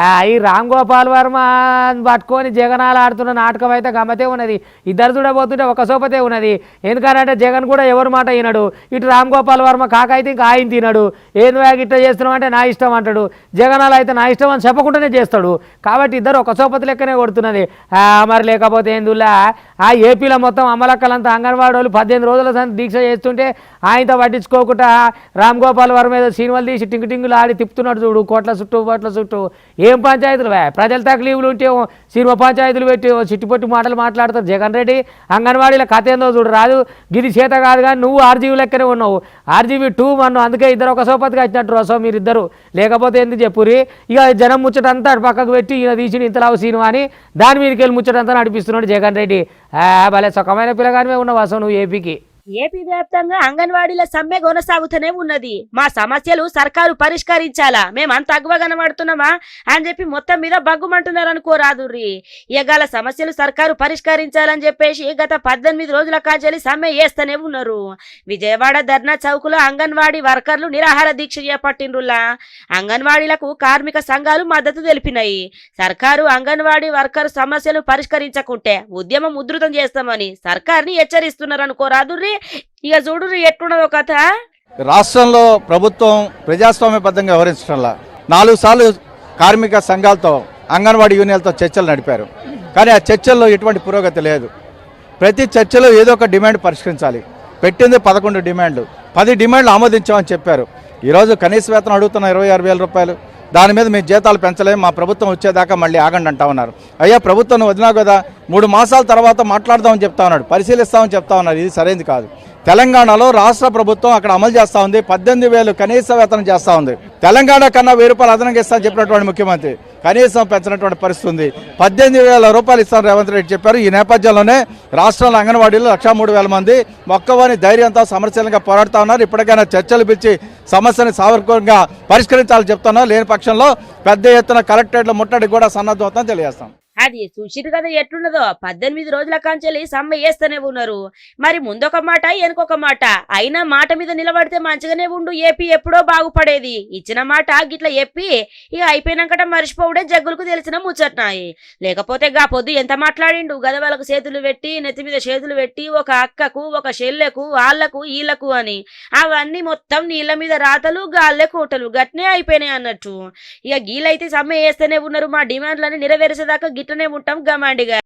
ఆ, ఈ రామ్ గోపాల్ వర్మ పట్టుకొని జగనాలు ఆడుతున్న నాటకం అయితే గమ్మతే ఉన్నది. ఇద్దరు చూడబోతుంటే ఒక సోపతే ఉన్నది. ఎందుకంటే జగన్ కూడా ఎవరి మాట వినడు. ఇటు రామ్ గోపాల్ వర్మ కాక అయితే ఇంకా ఆయన తినడు. ఏంది వేగ ఇట్లా చేస్తున్నావు అంటే నా ఇష్టం అంటాడు. జగనాలు అయితే నా ఇష్టం అని చెప్పకుండానే చేస్తాడు. కాబట్టి ఇద్దరు ఒక సోపతి లెక్కనే కొడుతున్నది. ఆ, మరి లేకపోతే ఏందులా ఆ ఏపీలో మొత్తం అమలక్కలంతా అంగన్వాడీ వాళ్ళు పద్దెనిమిది రోజుల దీక్ష చేస్తుంటే ఆయనతో పట్టించుకోకుండా రామ్ గోపాల్ వర్మ మీద సినిమాలు తీసి టింగు టింగులు ఆడి తిప్పుతున్నాడు చూడు. కోట్ల చుట్టూ కోట్ల చుట్టూ. పంచాయతీలు? వే ప్రజల లీవులు ఉంటే ఓ సినిమా పంచాయతీలు పెట్టి ఓ చిట్టుపొట్టి మాటలు మాట్లాడతారు. జగన్ రెడ్డి అంగన్వాడీల కథ ఏందో చూడు రాదు గిది చేత కాదు కానీ నువ్వు ఆర్జీవీ లెక్కనే ఉన్నావు. ఆర్జీవీ టూ మన్ను అందుకే ఇద్దరు ఒక సోపతికి వచ్చినట్టు రసో మీరిద్దరు. లేకపోతే ఎందుకు చెప్పురి? ఇక జనం ముచ్చటంతా అటు పక్కకు పెట్టి ఈయన తీసిన ఇంతలావు సినిమా అని దాని మీదకి వెళ్ళి ముచ్చటంతా నడిపిస్తున్నాడు జగన్ రెడ్డి. భలే సుఖమైన పిల్లగానే ఉన్నావు అసలు నువ్వు ఏపీకి? ఏపీ వ్యాప్తంగా అంగన్వాడీల సమ్మె కొనసాగుతూనే ఉన్నది. మా సమస్యలు సర్కారు పరిష్కరించాలా? మేమంత అగ్వ కనబడుతున్నామా అని చెప్పి మొత్తం మీద బగ్గుమంటున్నారు అనుకోరాదుర్రి సమస్యలు సర్కారు పరిష్కరించాలని చెప్పేసి గత పద్దెనిమిది రోజుల కాజలి సమ్మె చేస్తూనే ఉన్నారు. విజయవాడ ధర్నా చౌకులో అంగన్వాడీ వర్కర్లు నిరాహార దీక్ష చేపట్టిండ్రులా అంగన్వాడీలకు కార్మిక సంఘాలు మద్దతు తెలిపినాయి. సర్కారు అంగన్వాడీ వర్కర్ సమస్యలు పరిష్కరించకుంటే ఉద్యమం ఉధృతం చేస్తామని సర్కార్ని హెచ్చరిస్తున్నారనుకోరాదుర్రి ఇక చూడు ఎట్లున్నదో కథ. రాష్ట్రంలో ప్రభుత్వం ప్రజాస్వామ్యబద్ధంగా వ్యవహరించడంలా నాలుగు సార్లు కార్మిక సంఘాలతో అంగన్వాడీ యూనియన్లతో చర్చలు నడిపారు. కానీ ఆ చర్చల్లో ఎటువంటి పురోగతి లేదు. ప్రతి చర్చలో ఏదో ఒక డిమాండ్ పరిష్కరించాలి. పెట్టింది పదకొండు డిమాండ్లు. పది డిమాండ్లు ఆమోదించామని చెప్పారు. ఈరోజు కనీస వేతనం అడుగుతున్న ఇరవై ఆరు వేల రూపాయలు. దాని మీద మీ జీతాలు పెంచలేము మా ప్రభుత్వం వచ్చేదాకా మళ్ళీ ఆగండి అంటా ఉన్నారు. అయ్యా ప్రభుత్వం వదినా కదా మూడు మాసాల తర్వాత మాట్లాడదామని చెప్తా ఉన్నాడు పరిశీలిస్తామని చెప్తా ఉన్నారు. ఇది సరైనది కాదు. తెలంగాణలో రాష్ట్ర ప్రభుత్వం అక్కడ అమలు చేస్తూ ఉంది. పద్దెనిమిది వేలు కనీస వేతనం చేస్తూ ఉంది. తెలంగాణ కన్నా వెయ్యి రూపాయలు అదనంగా ఇస్తా చెప్పినటువంటి ముఖ్యమంత్రి కనీసం పెంచినటువంటి పరిస్థితి ఉంది. పద్దెనిమిది వేల రూపాయలు ఇస్తాను రేవంత్ రెడ్డి చెప్పారు. ఈ నేపథ్యంలోనే రాష్ట్రంలో అంగన్వాడీలో లక్షా మూడు వేల మంది మొక్కవాని ధైర్యంతో సమస్యలుగా పోరాడుతూ ఉన్నారు. ఇప్పటికైనా చర్చలు పిలిచి సమస్యని సావర్గంగా పరిష్కరించాలని చెప్తున్నారు. లేని పక్షంలో పెద్ద ఎత్తున కలెక్టరేట్ల ముట్టడి కూడా సన్నద్ధమవుతామని తెలియజేస్తాం. అది చూసిరు కదా ఎట్లున్నదో. పద్దెనిమిది రోజుల కాంచెలి సమ్మె వేస్తూనే ఉన్నారు. మరి ముందొక మాట వెనుకొక మాట. అయినా మాట మీద నిలబడితే మంచిగానే ఉండు. ఏపీ ఎప్పుడో బాగుపడేది. ఇచ్చిన మాట గిట్లా చెప్పి ఇక అయిపోయినాకట మర్చిపోవడే జగ్గులకు తెలిసిన ముచ్చట్నాయి. లేకపోతే గా పొద్దు ఎంత మాట్లాడిండు? గదవలకు చేతులు పెట్టి నెత్తి మీద చేతులు పెట్టి ఒక అక్కకు ఒక చెల్లెకు వాళ్ళకు వీళ్ళకు అని. అవన్నీ మొత్తం నీళ్ళ మీద రాతలు గాల్లే కోటలు. గట్నే అయిపోయినాయి అన్నట్టు. ఇక గీలైతే సమ్మె వేస్తూనే ఉన్నారు. మా డిమాండ్లని నెరవేర్చేదాకా గిట్లనే ఉంటాం. గమాండిగా